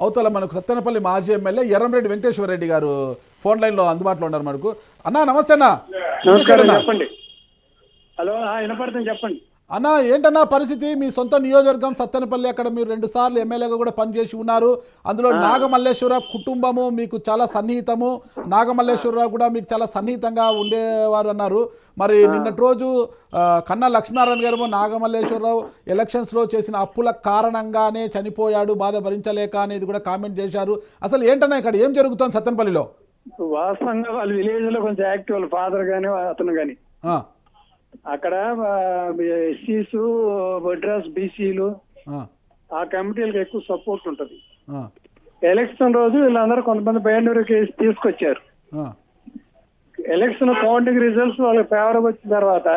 అవతల మనకు సత్తెనపల్లి మాజీ ఎమ్మెల్యే ఎర్రంరెడ్డి వెంకటేశ్వర రెడ్డి గారు ఫోన్ లైన్లో అందుబాటులో ఉన్నారు మనకు. అన్నా నమస్తే అన్న. చెప్పండి. హలో వినపడుతుంది చెప్పండి. అన్న ఏంటన్నా పరిస్థితి? మీ సొంత నియోజకవర్గం సత్తెనపల్లి అక్కడ మీరు రెండు సార్లు ఎమ్మెల్యేగా కూడా పనిచేసి ఉన్నారు. అందులో నాగమల్లేశ్వర కుటుంబము మీకు చాలా సన్నిహితము. నాగమల్లేశ్వరరావు కూడా మీకు చాలా సన్నిహితంగా ఉండేవారు అన్నారు. మరి నిన్నటి రోజు కన్నా లక్ష్మీనారాయణ గారు నాగమల్లేశ్వరరావు ఎలక్షన్స్లో చేసిన అప్పుల కారణంగానే చనిపోయాడు బాధ భరించలేక అనేది కూడా కామెంట్ చేశారు. అసలు ఏంటన్నా ఇక్కడ? ఏం జరుగుతుంది సత్తెనపల్లిలో? వాస్తవంగా వాళ్ళ విలేజ్లో కొంచెం యాక్టివ్ వాళ్ళ ఫాదర్ గాని అతను గాని. అక్కడ ఎస్సీస్ వడ్రాస్ బీసీలు ఆ, కమిటీలకు ఎక్కువ సపోర్ట్ ఉంటది. ఎలక్షన్ రోజు వీళ్ళందరూ కొంతమంది బయలుదేరి కేసు తీసుకొచ్చారు. ఎలక్షన్ కౌంటింగ్ రిజల్ట్స్ వాళ్ళకి ఫేవర్ వచ్చిన తర్వాత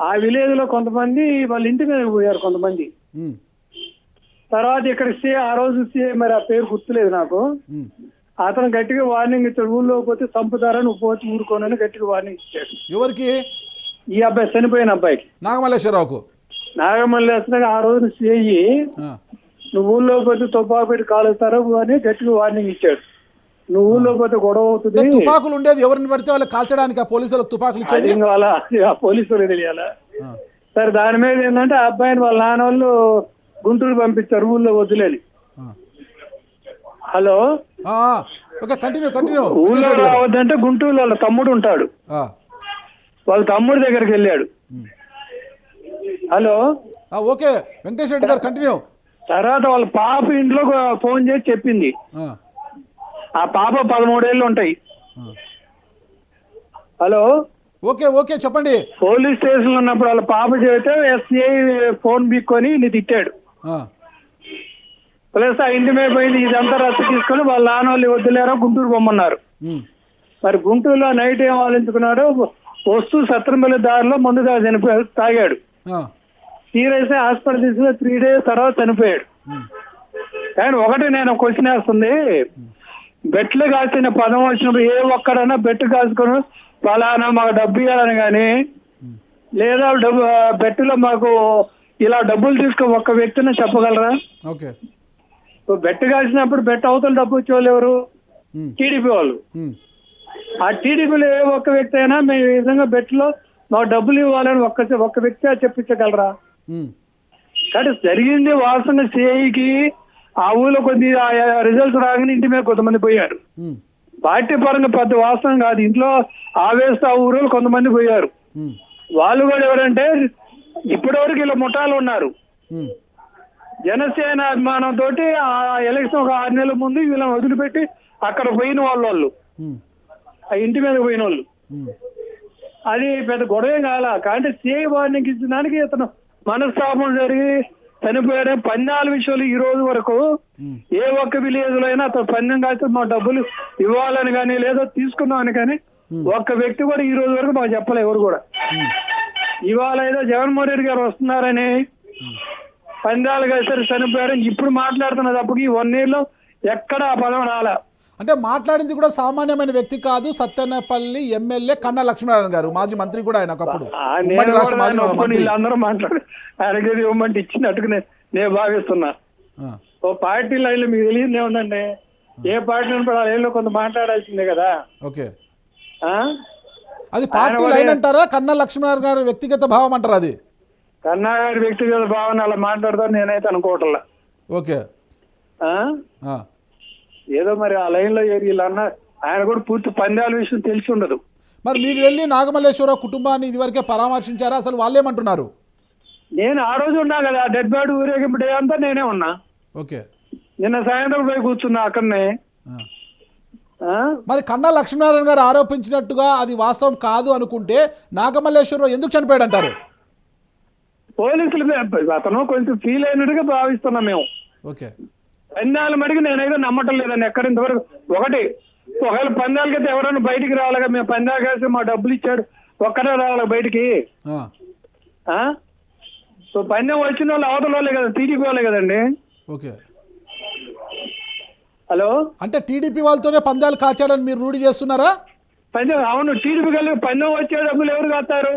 ఆ విలేజ్లో కొంతమంది వాళ్ళ ఇంటి మీద పోయారు కొంతమంది. తర్వాత ఇక్కడ సీ ఆ రోజు సీ మరి ఆ పేరు గుర్తులేదు నాకు. అతను గట్టిగా వార్నింగ్ ఇచ్చాడు ఊళ్ళో పోతే చంపుతారని పోతే ఊరుకోనని గట్టిగా వార్నింగ్ ఇచ్చాడు. ఎవరికి? ఈ అబ్బాయి చనిపోయిన అబ్బాయికి. నాగమల్లేశ్వరరావుకు? నాగమల్లి వేస్తున్నాక ఆ రోజు చేయి నువ్వు ఊళ్ళో పోతే తుపాకు పెట్టి కాలుస్తారో అని గట్టిగా వార్నింగ్ ఇచ్చాడు. నువ్వు ఊళ్ళో పోతే గొడవ అవుతుంది. తుపాకులు ఉండేది ఎవరిని పడితే వాళ్ళు కాల్చడానికి ఆ పోలీసులకు తుపాకులు ఇచ్చేది? వాళ్ళ ఆ పోలీసులు తెలియాలా? సరే దాని మీద ఏంటంటే ఆ అబ్బాయిని వాళ్ళ నాన్న వాళ్ళు గుంటూరు పంపించారు ఊళ్ళో వదిలేని. ఆ. హలో? ఓకే కంటిన్యూ కంటిన్యూ ఊళ్ళో రావద్దంటే గుంటూరు వాళ్ళ తమ్ముడు ఉంటాడు. వాళ్ళ తమ్ముడి దగ్గరికి వెళ్ళాడు. హలో? ఓకే. వెంకటేష్ రెడ్డి గారు కంటిన్యూ. తర్వాత వాళ్ళ పాప ఇంట్లో ఫోన్ చేసి చెప్పింది. ఆ, పాప పదమూడేళ్ళు ఉంటాయి. హలో? ఓకే ఓకే చెప్పండి. పోలీస్ స్టేషన్ ఉన్నప్పుడు వాళ్ళ పాప చెబితే ఎస్ఐ ఫోన్ బీక్కొని నీ తిట్టాడు. ప్లస్ ఆ ఇంటి మీద పోయింది ఇదంతా రద్దు తీసుకొని వాళ్ళ నాన్న వాళ్ళు వద్దులేరా గుంటూరు పొమ్మన్నారు. మరి గుంటూరులో నైట్ ఏం ఆలోచించుకున్నాడు వస్తూ సత్రంపల్లి దారిలో మందు చనిపోయాడు తాగాడు. సీరియస్ హాస్పిటల్ తీసుకుని త్రీ డేస్ తర్వాత చనిపోయాడు. కానీ ఒకటి నేను క్వశ్చన్ వేస్తుంది. బెట్లు కాల్చిన పదం వచ్చినప్పుడు ఏ ఒక్కడైనా బెట్టు కాల్చుకొని ఫలానా మాకు డబ్బు ఇవ్వాలని కానీ. లేదా డబ్బు బెట్టులో మాకు ఇలా డబ్బులు తీసుకో ఒక్క వ్యక్తిని చెప్పగలరా? ఓకే. బెట్టు కాల్చినప్పుడు బెట్టు అవతల డబ్బు వచ్చేవాళ్ళు ఎవరు? టీడీపీ వాళ్ళు. ఆ టీడీపీలో ఏ ఒక్క వ్యక్తి అయినా మేము ఈ విధంగా బెట్టులో మాకు డబ్బులు ఇవ్వాలని ఒక్క ఒక్క వ్యక్తి చెప్పించగలరా? కానీ జరిగింది వాసన సిఐకి ఆ ఊళ్ళో కొద్ది రిజల్ట్స్ రాగానే ఇంటి మీద కొంతమంది పోయారు. పార్టీ పరంగా పెద్ద వాస్తవం కాదు. ఇంట్లో ఆవేశ ఆ ఊరిలో కొంతమంది పోయారు. వాళ్ళు కూడా ఎవరంటే ఇప్పటివరకు ఇలా ముఠాలు ఉన్నారు. జనసేన అభిమానంతో ఆ ఎలక్షన్ ఒక ఆరు నెలల ముందు వీళ్ళని వదిలిపెట్టి అక్కడ పోయిన వాళ్ళు ఆ ఇంటి మీద పోయిన వాళ్ళు అది పెద్ద గొడవ కాల. కానీ సిఐ వార్నింగ్ ఇచ్చిన దానికి ఇతను మనస్తాపం జరిగి చనిపోయాడు. పందాల విషయాలు ఈ రోజు వరకు ఏ ఒక్క విలేజ్లో అయినా అతను పందెం కాస్తే మా డబ్బులు ఇవ్వాలని కానీ లేదా తీసుకుందామని కానీ ఒక్క వ్యక్తి కూడా ఈ రోజు వరకు మాకు చెప్పలే ఎవరు కూడా. ఇవాళ ఏదో జగన్మోహన్ రెడ్డి గారు వస్తున్నారని పందాలు కలిసి చనిపోయారని ఇప్పుడు మాట్లాడుతున్న తప్పకి వన్ ఇయర్లో ఎక్కడ ఆ పదం రాలా. అంటే మాట్లాడింది కూడా సామాన్యమైన వ్యక్తి కాదు సత్తెనపల్లి ఎమ్మెల్యే కన్నా లక్ష్మీనారాయణ గారు మాజీ మంత్రి కూడా ఆయన ఒకప్పుడు. కూడా వీళ్ళందరూ మాట్లాడి ఆయనకి ఇవ్వమంటే ఇచ్చినట్టుగా నేను భావిస్తున్నా. ఓ పార్టీ లైన్లో మీకు తెలియదు ఏముందండి ఏ పార్టీ ఉన్నప్పుడు ఆ లైన్లో కొంత మాట్లాడాల్సిందే కదా. ఓకే. ఆ? అది పార్టీ కూడా- లైన్ అంటారా కన్నా లక్ష్మీనారాయణ గారి వ్యక్తిగత భావం అంటారా అది? కన్నా గారి వ్యక్తిగత భావన అలా మాట్లాడతాను నేనైతే అనుకోవట్లా. ఓకే. ఏదో మరి ఆ లైన్లో ఏరి వీళ్ళన్న ఆయన కూడా పూర్తి పందాల విషయం తెలిసి ఉండదు. మరి మీరు వెళ్ళి నాగమల్లేశ్వరరావు కుటుంబాన్ని ఇదివరకే పరామర్శించారా? అసలు వాళ్ళేమంటున్నారు నేను ఆ రోజు ఉన్నా కదా డెడ్ బాడీ ఊరేగింపు డే అంతా నేనే ఉన్నా. ఓకే. నిన్న సాయంత్రం పోయి కూర్చున్నా అక్కడనే? మరి కన్నా లక్ష్మీనారాయణ గారు ఆరోపించినట్టుగా అది వాస్తవం కాదు అనుకుంటే నాగమల్లేశ్వరరావు ఎందుకు చనిపోయాడు అంటారు పోలీసులు అతను కొంచెం ఫీల్ అయినట్టుగా భావిస్తున్నాం మేము. ఓకే. పందాల మడికి నేనైతే నమ్మటం లేదండి. ఎక్కడ ఇంతవరకు ఒకటి ఒకవేళ పందాలకైతే ఎవరైనా బయటికి రావాలిగా మేము పందాలు కలిసి మా డబ్బులు ఇచ్చాడు ఒక్కరే రావాలి బయటికి? సో పందెం వచ్చిన వాళ్ళు అవతల వాళ్ళే కదా టీడీపీ వాళ్ళే కదండి. ఓకే. హలో? అంటే టీడీపీ వాళ్ళతోనే పందాలు కాచాడని మీరు రూఢి చేస్తున్నారా? పందెం అవును టీడీపీ కలిసి పందెం వచ్చే డబ్బులు ఎవరు కడతారు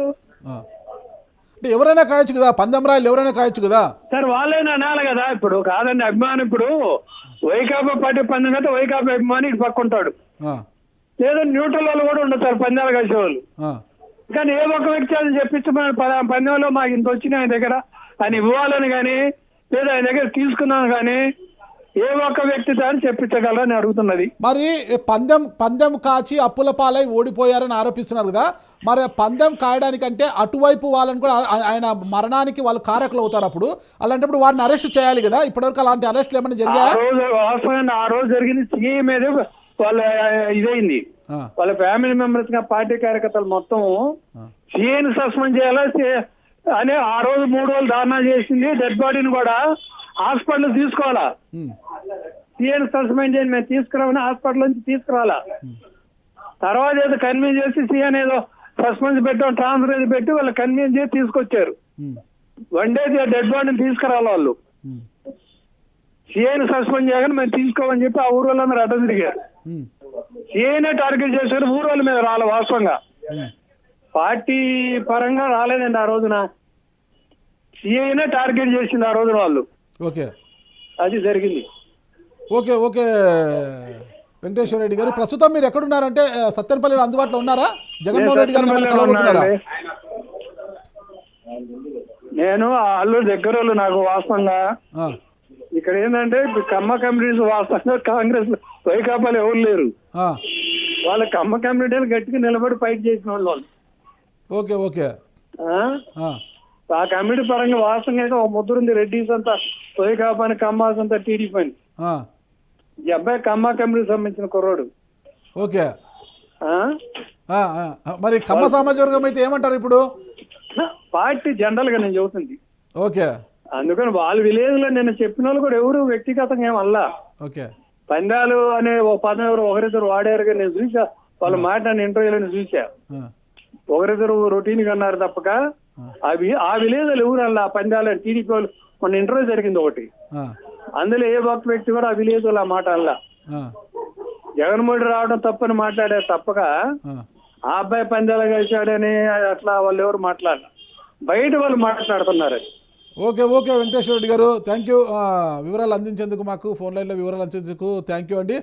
ఆ. అంటే ఎవరైనా కాయొచ్చు కదా? పందెం రాయలు ఎవరైనా కాయొచ్చు కదా? సార్ వాళ్ళైనా అనాలి కదా ఇప్పుడు. కాదండి అభిమాని ఇప్పుడు వైకాపా పార్టీ పందెం అయితే వైకాపా అభిమాని ఇటు పక్కుంటాడు లేదా న్యూట్రల్ వాళ్ళు కూడా ఉండదు సార్ పందాలు కలిసే వాళ్ళు. కానీ ఏ ఒక్క వ్యక్తి అది చెప్పించమని పందెంలో మాకు ఇంత వచ్చినాయి ఆయన దగ్గర ఆయన ఇవ్వాలని కానీ లేదా ఆయన దగ్గర తీసుకున్నాను కానీ ఏ ఒక్క వ్యక్తి దాన్ని చెప్పించగలరని అడుగుతున్నది. మరి పందెం పందెం కాచి అప్పుల పాలై ఓడిపోయారని ఆరోపిస్తున్నారు కదా. మరి పందెం కాయడానికంటే అటువైపు వాళ్ళని కూడా ఆయన మరణానికి వాళ్ళు కారకులు అవుతారు అప్పుడు. అలాంటప్పుడు వారిని అరెస్ట్ చేయాలి కదా. ఇప్పటివరకు అలాంటి అరెస్టులు ఏమైనా జరిగాయా? రోజు వాస్తవంగా ఆ రోజు జరిగింది సీఎం మీదే వాళ్ళ ఇదైంది. వాళ్ళ ఫ్యామిలీ మెంబర్స్గా పార్టీ కార్యకర్తలు మొత్తం ఆ, సీఎని సస్పెండ్ చేయాలా? అని ఆ రోజు మూడు రోజులు ధారణ చేసింది. డెడ్ బాడీని కూడా హాస్పిటల్ తీసుకోవాలా? సీఎని సస్పెండ్ చేయండి మేము తీసుకురామని హాస్పిటల్ నుంచి తీసుకురావాలా? తర్వాత ఏదో కన్వీన్ చేసి సీఎన్ ఏదో సస్పెన్స్ పెట్టాం ట్రాన్స్ఫర్ ఏదో పెట్టి వాళ్ళు కన్వీన్ చేసి తీసుకొచ్చారు. వన్ డే డెడ్ బాడీని తీసుకురావాలి వాళ్ళు? ఉమ్, సీఎని సస్పెండ్ చేయగానే మేము తీసుకోమని చెప్పి ఆ ఊరు వాళ్ళందరూ అడ్డం తిరిగారు. ఉమ్, సీఎనే టార్గెట్ చేశారు ఊరు వాళ్ళ మీద రాలే వాస్తవంగా. పార్టీ పరంగా రాలేదండి ఆ రోజున. సీఐనే టార్గెట్ చేసింది ఆ రోజున వాళ్ళు. ఓకే. అది జరిగింది. Okay okay. వెంకటేశ్వర రెడ్డి గారు ప్రస్తుతం మీరు ఎక్కడున్నారంటే ఆ, సత్తెనపల్లిలో అందుబాటులో ఉన్నారా? జగన్మోహన్ రెడ్డి కలవబోతున్నారా ఉన్నానండి. నేను ఆ అల్లు దగ్గర వాళ్ళు నాకు వాస్తవంగా ఇక్కడ ఏంటంటే కమ్మ కమ్యూనిటీస్ వాస్తవంగా కాంగ్రెస్ వైకాపాలు ఎవరు లేరు. వాళ్ళ కమ్మ కమ్యూనిటీలు గట్టిగా నిలబడి ఫైట్ చేసిన వాళ్ళు వాళ్ళు. Okay okay. ఆ? కమ్యూనిటీ పరంగా వాస్తవంగా అయితే ఒక ముద్ర ఉంది రెడ్డిస్ అంతా వైకాపాని కమ్మాస్ అంతా టీడీపీ అని. ఈ అబ్బాయి కమ్మ కమ్యూనిటీ సంబంధించిన కుర్రోడు. ఓకే. మరి కమ్మ సామాజిక వర్గం అయితే ఏమంటారు ఇప్పుడు? పార్టీ జనరల్గా నేను చెబుతుంది. ఓకే. అందుకని వాళ్ళ విలేజ్లో నేను చెప్పిన వాళ్ళు కూడా ఎవరు వ్యక్తిగతంగా ఏం అల్లా. ఓకే. పందాలు అనే ఒక పదం ఎవరు ఒకరిద్దరు వాడారుగా నేను చూసా. వాళ్ళ మాట నేను ఇంటర్వ్యూలో చూసా. ఒకరిద్దరు రొటీన్గా అన్నారు తప్పక. అవి ఆ విలేజ్లో ఎవరు అలా పందాలు టీడీపీ వాళ్ళు మొన్న ఇంటర్వ్యూ జరిగింది ఒకటి. అందులో ఏ ఒక్క వ్యక్తి కూడా ఆ విలేజ్ ఆ మాట అల్లా ఆ, జగన్మోహన్ రావడం తప్పని మాట్లాడారు తప్పక ఆ. ఆ అబ్బాయి పందాలు కలిశాడని అట్లా వాళ్ళు ఎవరు మాట్లాడారు బయట వాళ్ళు మాట్లాడుతున్నారు ఓకే ఓకే వెంకటేశ్వర రెడ్డి గారు. థ్యాంక్ యూ వివరాలు అందించేందుకు మాకు ఫోన్ లైన్లో వివరాలు అందించేందుకు థ్యాంక్ యూ అండి.